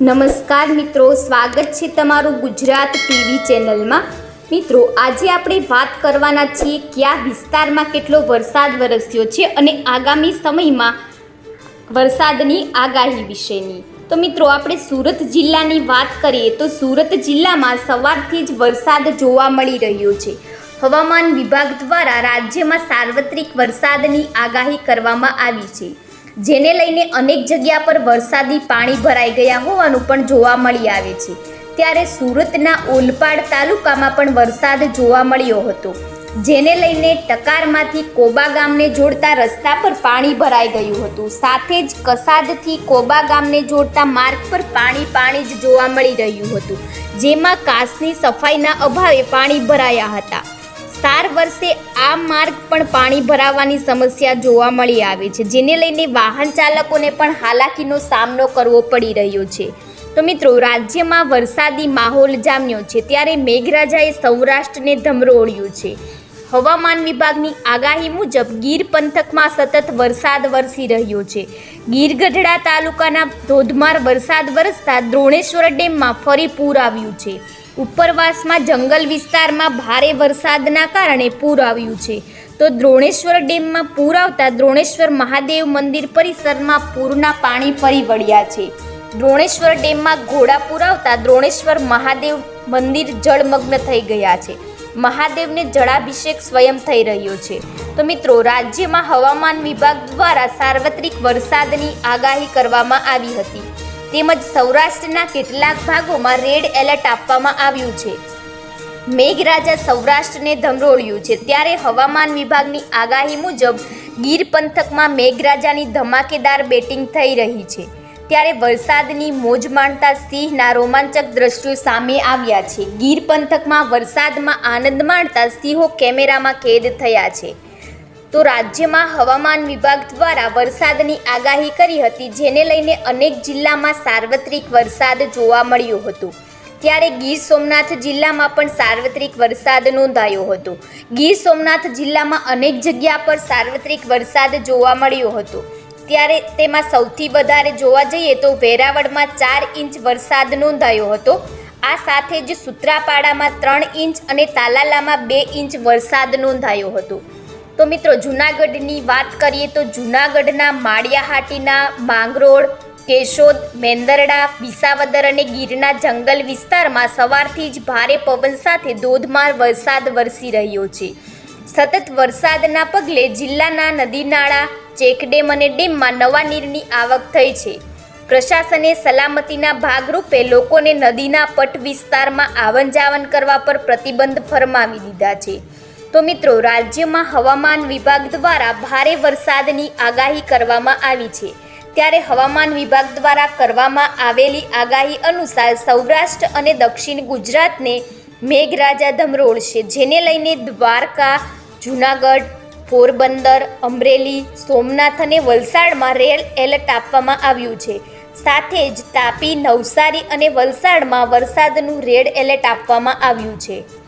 નમસ્કાર મિત્રો, સ્વાગત છે તમારું ગુજરાત ટીવી ચેનલમાં. મિત્રો, આજે આપણે વાત કરવાના છીએ કયા વિસ્તારમાં કેટલો વરસાદ વરસ્યો છે અને આગામી સમયમાં વરસાદની આગાહી વિશેની. તો મિત્રો, આપણે સુરત જિલ્લાની વાત કરીએ તો સુરત જિલ્લામાં સવારથી જ વરસાદ જોવા મળી રહ્યો છે. હવામાન વિભાગ દ્વારા રાજ્યમાં સાર્વત્રિક વરસાદની આગાહી કરવામાં આવી છે. જેને લઈને અનેક જગ્યા પર વરસાદી પાણી ભરાઈ ગયા હોવાનું પણ જોવા મળી આવે છે. ત્યારે સુરતના ઓલપાડ તાલુકામાં પણ વરસાદ જોવા મળ્યો હતો. જેને લઈને ટકારમાંથી કોબા ગામને જોડતા રસ્તા પર પાણી ભરાઈ ગયું હતું. સાથે જ કસાદથી કોબા ગામને જોડતા માર્ગ પર પાણી પાણી જ જોવા મળી રહ્યું હતું. જેમાં કાસની સફાઈના અભાવે પાણી ભરાયા હતા. સાર વર્ષે આ માર્ગ પણ પાણી ભરાવાની સમસ્યા જોવા મળી આવે છે, જેને લઈને વાહન ચાલકોને પણ હાલાકીનો સામનો કરવો પડી રહ્યો છે. તો મિત્રો, રાજ્યમાં વરસાદી માહોલ જામ્યો છે, ત્યારે મેઘરાજાએ સૌરાષ્ટ્રને ધમરોળ્યું છે. હવામાન વિભાગની આગાહી મુજબ ગીર પંથકમાં સતત વરસાદ વરસી રહ્યો છે. ગીર ગઢડા તાલુકાના ધોધમાર વરસાદ વરસતા દ્રોણેશ્વર ડેમમાં ફરી પૂર આવ્યું છે. ઉપરવાસમાં જંગલ વિસ્તારમાં ભારે વરસાદના કારણે પૂર આવ્યું છે. તો દ્રોણેશ્વર ડેમમાં પૂર આવતા દ્રોણેશ્વર મહાદેવ મંદિર પરિસરમાં પૂરના પાણી ફરી વળ્યા છે. દ્રોણેશ્વર ડેમમાં ઘોડાપૂર આવતા દ્રોણેશ્વર મહાદેવ મંદિર જળમગ્ન થઈ ગયા છે. મહાદેવને જળાભિષેક સ્વયં થઈ રહ્યો છે. તો મિત્રો, રાજ્યમાં હવામાન વિભાગ દ્વારા સાર્વત્રિક વરસાદની આગાહી કરવામાં આવી હતી. તેમજ સૌરાષ્ટ્રના કેટલાક ભાગોમાં રેડ એલર્ટ આપવામાં આવ્યું છે. મેઘરાજા સૌરાષ્ટ્રને ધમરોળ્યું છે. ત્યારે હવામાન વિભાગની આગાહી મુજબ ગીર પંથકમાં મેઘરાજાની ધમાકેદાર બેટિંગ થઈ રહી છે. ત્યારે વરસાદની મોજ માણતા સિંહના રોમાંચક દ્રશ્યો સામે આવ્યા છે. ગીર પંથકમાં વરસાદમાં આનંદ માણતા સિંહો કેમેરામાં કેદ થયા છે. તો રાજ્યમાં હવામાન વિભાગ દ્વારા વરસાદની આગાહી કરી હતી, જેને લઈને અનેક જિલ્લામાં સાર્વત્રિક વરસાદ જોવા મળ્યો હતો. ત્યારે ગીર સોમનાથ જિલ્લામાં પણ સાર્વત્રિક વરસાદ નોંધાયો હતો. ગીર સોમનાથ જિલ્લામાં અનેક જગ્યા પર સાર્વત્રિક વરસાદ જોવા મળ્યો હતો. ત્યારે તેમાં સૌથી વધારે જોવા જઈએ તો વેરાવળમાં ચાર ઇંચ વરસાદ નોંધાયો હતો. આ સાથે જ સુત્રાપાડામાં ત્રણ ઇંચ અને તાલાલામાં બે ઇંચ વરસાદ નોંધાયો હતો. તો મિત્રો, જૂનાગઢની વાત કરીએ તો જૂનાગઢના માળિયાહાટીના માંગરોળ, કેશોદ, મેંદરડા, વિસાવદર અને ગીરના જંગલ વિસ્તારમાં સવારથી જ ભારે પવન સાથે ધોધમાર વરસાદ વરસી રહ્યો છે. સતત વરસાદના પગલે જિલ્લાના નદી નાળા, ચેકડેમ અને ડેમમાં નવા નીરની આવક થઈ છે. પ્રશાસને સલામતીના ભાગરૂપે લોકોને નદીના પટ વિસ્તારમાં આવન જાવન કરવા પર પ્રતિબંધ ફરમાવી દીધા છે. તો મિત્રો, રાજ્યમાં હવામાન વિભાગ દ્વારા ભારે વરસાદની આગાહી કરવામાં આવી છે. ત્યારે હવામાન વિભાગ દ્વારા કરવામાં આવેલી આગાહી અનુસાર સૌરાષ્ટ્ર અને દક્ષિણ ગુજરાતને મેઘરાજા ધમરોળશે જેને લઈને દ્વારકા, જૂનાગઢ, પોરબંદર, અમરેલી, સોમનાથ અને વલસાડમાં રેડ એલર્ટ આપવામાં આવ્યું છે. સાથે જ તાપી, નવસારી અને વલસાડમાં વરસાદનું રેડ એલર્ટ આપવામાં આવ્યું છે.